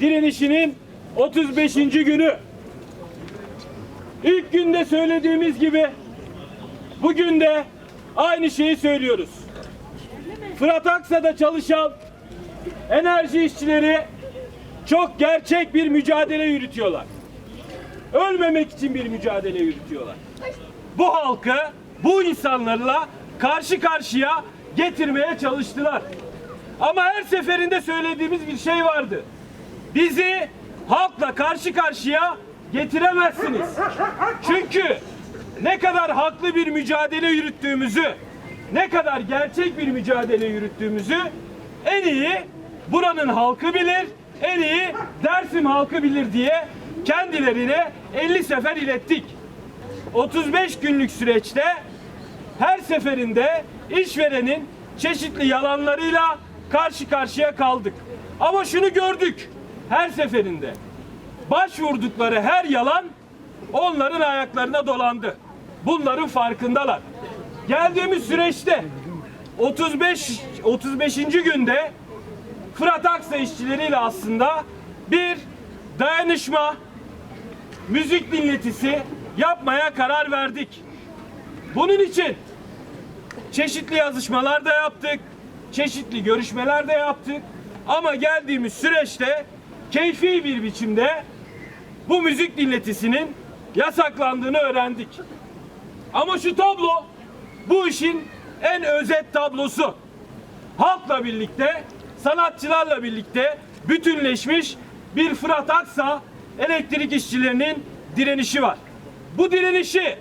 Direnişinin 35. günü. İlk günde söylediğimiz gibi bugün de aynı şeyi söylüyoruz. Fırat Aksa'da çalışan enerji işçileri çok gerçek bir mücadele yürütüyorlar. Ölmemek için bir mücadele yürütüyorlar. Bu halkı, bu insanlarla karşı karşıya getirmeye çalıştılar. Ama her seferinde söylediğimiz bir şey vardı. Bizi halkla karşı karşıya getiremezsiniz. Çünkü ne kadar haklı bir mücadele yürüttüğümüzü, ne kadar gerçek bir mücadele yürüttüğümüzü en iyi buranın halkı bilir, en iyi Dersim halkı bilir diye kendilerine 50 sefer ilettik. 35 günlük süreçte her seferinde işverenin çeşitli yalanlarıyla karşı karşıya kaldık. Ama şunu gördük her seferinde. Başvurdukları her yalan onların ayaklarına dolandı. Bunların farkındalar. Geldiğimiz süreçte 35 35. günde Fırat Aksa işçileriyle aslında bir dayanışma, müzik dinletisi yapmaya karar verdik. Bunun için çeşitli yazışmalar da yaptık, çeşitli görüşmeler de yaptık. Ama geldiğimiz süreçte keyfi bir biçimde bu müzik dinletisinin yasaklandığını öğrendik. Ama şu tablo bu işin en özet tablosu. Halkla birlikte, sanatçılarla birlikte bütünleşmiş bir Fırat Aksa elektrik işçilerinin direnişi var. Bu direnişi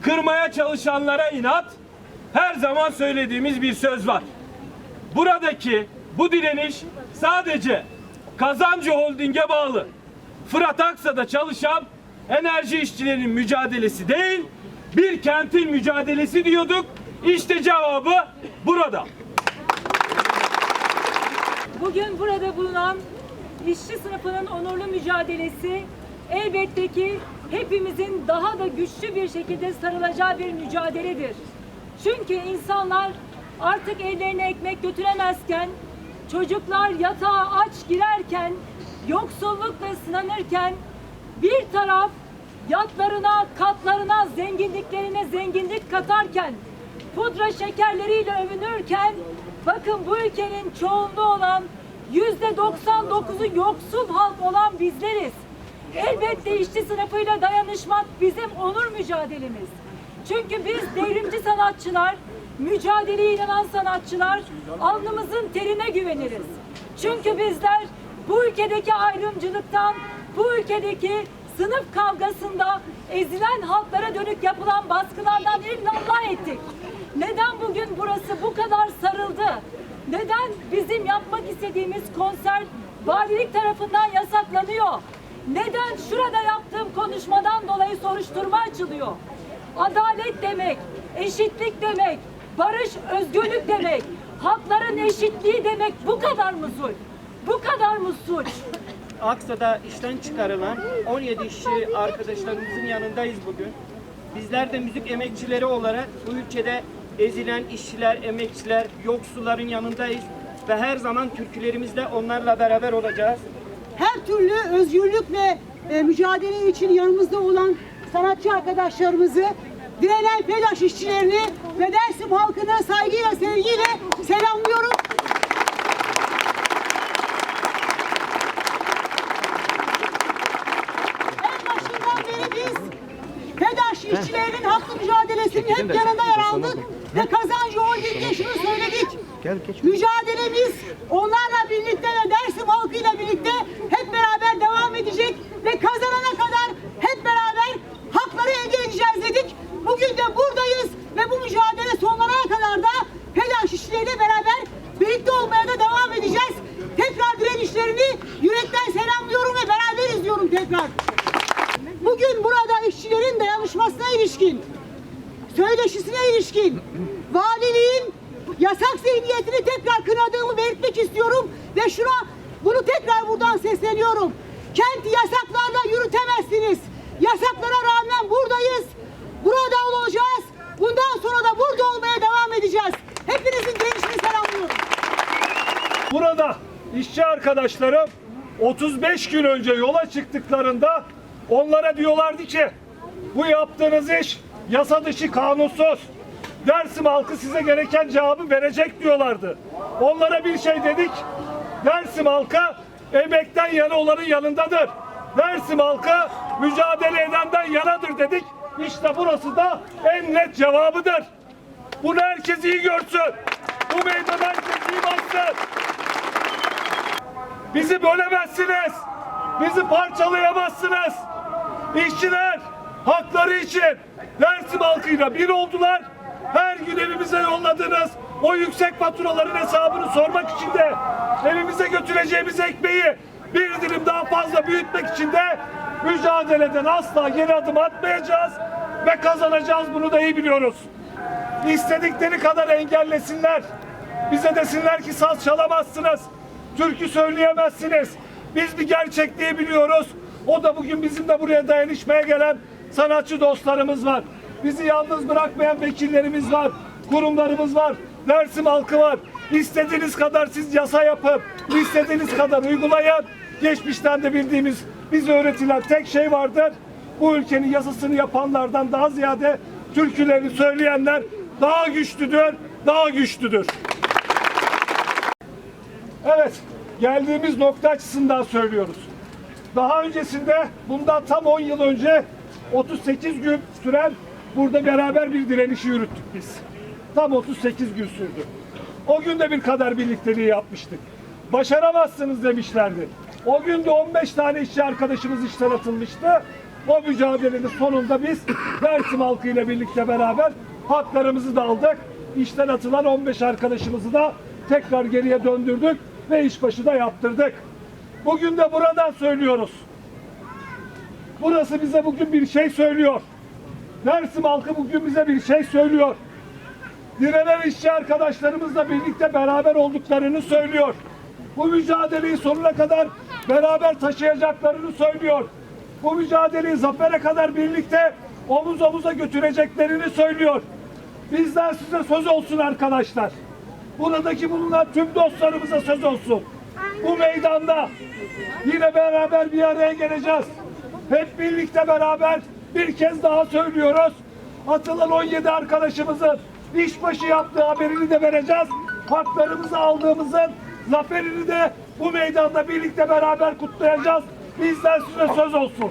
kırmaya çalışanlara inat her zaman söylediğimiz bir söz var. Buradaki bu direniş sadece Kazancı Holding'e bağlı. Fırat Aksa'da çalışan enerji işçilerinin mücadelesi değil, bir kentin mücadelesi diyorduk. İşte cevabı burada. Bugün burada bulunan işçi sınıfının onurlu mücadelesi elbette ki hepimizin daha da güçlü bir şekilde sarılacağı bir mücadeledir. Çünkü insanlar artık evlerine ekmek götüremezken, çocuklar yatağa aç girerken, yoksullukla sınanırken bir taraf yatlarına, katlarına, zenginliklerine zenginlik katarken, pudra şekerleriyle övünürken, bakın bu ülkenin çoğunluğu olan yüzde 99'u yoksul halk olan bizleriz. Elbette işçi sınıfıyla dayanışmak bizim onur mücadelemiz. Çünkü biz devrimci sanatçılar, mücadeleye inanan sanatçılar alnımızın terine güveniriz. Çünkü bizler bu ülkedeki ayrımcılıktan, bu ülkedeki sınıf kavgasında ezilen halklara dönük yapılan baskılardan illallah ettik. Neden bugün burası bu kadar sarıldı? Neden bizim yapmak istediğimiz konser valilik tarafından yasaklanıyor? Neden şurada yaptığım konuşmadan dolayı soruşturma açılıyor? Adalet demek, eşitlik demek, barış, özgürlük demek, hakların eşitliği demek bu kadar mı suç? Bu kadar mı suç? Aksa'da işten çıkarılan 17 işçi arkadaşlarımızın yanındayız bugün. Bizler de müzik emekçileri olarak bu ülkede ezilen işçiler, emekçiler, yoksulların yanındayız ve her zaman türkülerimizde onlarla beraber olacağız. her türlü özgürlük ve e, mücadele için yanımızda olan sanatçı arkadaşlarımızı, direnen FEDAŞ işçilerini ve Dersim halkını saygıyla, sevgiyle selamlıyorum. En başından beri biz FEDAŞ işçilerinin haklı mücadelesinin hep yanında yer aldık ve kazancı Holding'e şunu söyledik. Mücadelemiz onlarla birlikte ve Dersim halkıyla birlikte hep beraber devam edecek ve kazanana kadar hep beraber hakları elde edeceğiz dedik. Bugün de buradayız ve bu mücadele sonlanana kadar da PEDAŞ işçileriyle beraber birlikte olmaya da devam edeceğiz. Tekrar. Bugün burada işçilerin dayanışmasına ilişkin, söyleşisine ilişkin, valiliğin yasak zihniyetini tekrar kınadığımı belirtmek istiyorum ve şuna bunu tekrar buradan sesleniyorum. Kenti yasaklarla yürütemezsiniz. Yasaklara rağmen buradayız. Burada olacağız. Bundan sonra da burada olmaya devam edeceğiz. Hepinizin gençliğini selamlıyorum. Burada işçi arkadaşlarım 35 gün önce yola çıktıklarında onlara diyorlardı ki bu yaptığınız iş yasa dışı kanunsuz. Dersim halkı size gereken cevabı verecek diyorlardı. Onlara bir şey dedik. Dersim halkı emekten yana olanın yanındadır. Dersim halkı mücadele edenden yanadır dedik. İşte burası da en net cevabıdır. Bunu herkes iyi görsün. Bu meydana herkes iyi baksın. Bizi bölemezsiniz. Bizi parçalayamazsınız. İşçiler hakları için Dersim halkıyla bir oldular. Her gün evimize yolladığınız o yüksek faturaların hesabını sormak için de evimize götüreceğimiz ekmeği bir dilim daha fazla büyütmek için de mücadeleden asla geri adım atmayacağız ve kazanacağız bunu da iyi biliyoruz. İstedikleri kadar engellesinler. Bize desinler ki saz çalamazsınız. Türkü söyleyemezsiniz. Biz bir gerçekliği biliyoruz. O da bugün bizim de buraya dayanışmaya gelen sanatçı dostlarımız var. Bizi yalnız bırakmayan vekillerimiz var. Kurumlarımız var. Dersim halkı var. İstediğiniz kadar siz yasa yapın. istediğiniz kadar uygulayın. Geçmişten de bildiğimiz bize öğretilen tek şey vardır. Bu ülkenin yasasını yapanlardan daha ziyade türkülerini söyleyenler daha güçlüdür, daha güçlüdür. Evet, geldiğimiz nokta açısından söylüyoruz. Daha öncesinde, bundan tam 10 yıl önce 38 gün süren burada beraber bir direnişi yürüttük biz. Tam 38 gün sürdü. O gün de bir kadar birlikteliği yapmıştık. Başaramazsınız demişlerdi. O gün de 15 tane işçi arkadaşımız işten atılmıştı. O mücadelenin sonunda biz Dersim halkıyla birlikte beraber haklarımızı da aldık. İşten atılan 15 arkadaşımızı da tekrar geriye döndürdük ve işbaşı da yaptırdık. Bugün de buradan söylüyoruz. Burası bize bugün bir şey söylüyor. Dersim halkı bugün bize bir şey söylüyor. Direnen işçi arkadaşlarımızla birlikte beraber olduklarını söylüyor. Bu mücadeleyi sonuna kadar beraber taşıyacaklarını söylüyor. Bu mücadeleyi zafere kadar birlikte omuz omuza götüreceklerini söylüyor. Bizden size söz olsun arkadaşlar. Buradaki bulunan tüm dostlarımıza söz olsun. Bu meydanda yine beraber bir araya geleceğiz. Hep birlikte beraber bir kez daha söylüyoruz. Atılan 17 arkadaşımızın işbaşı yaptığı haberini de vereceğiz. Haklarımızı aldığımızın zaferini de bu meydanda birlikte beraber kutlayacağız. Bizden size söz olsun.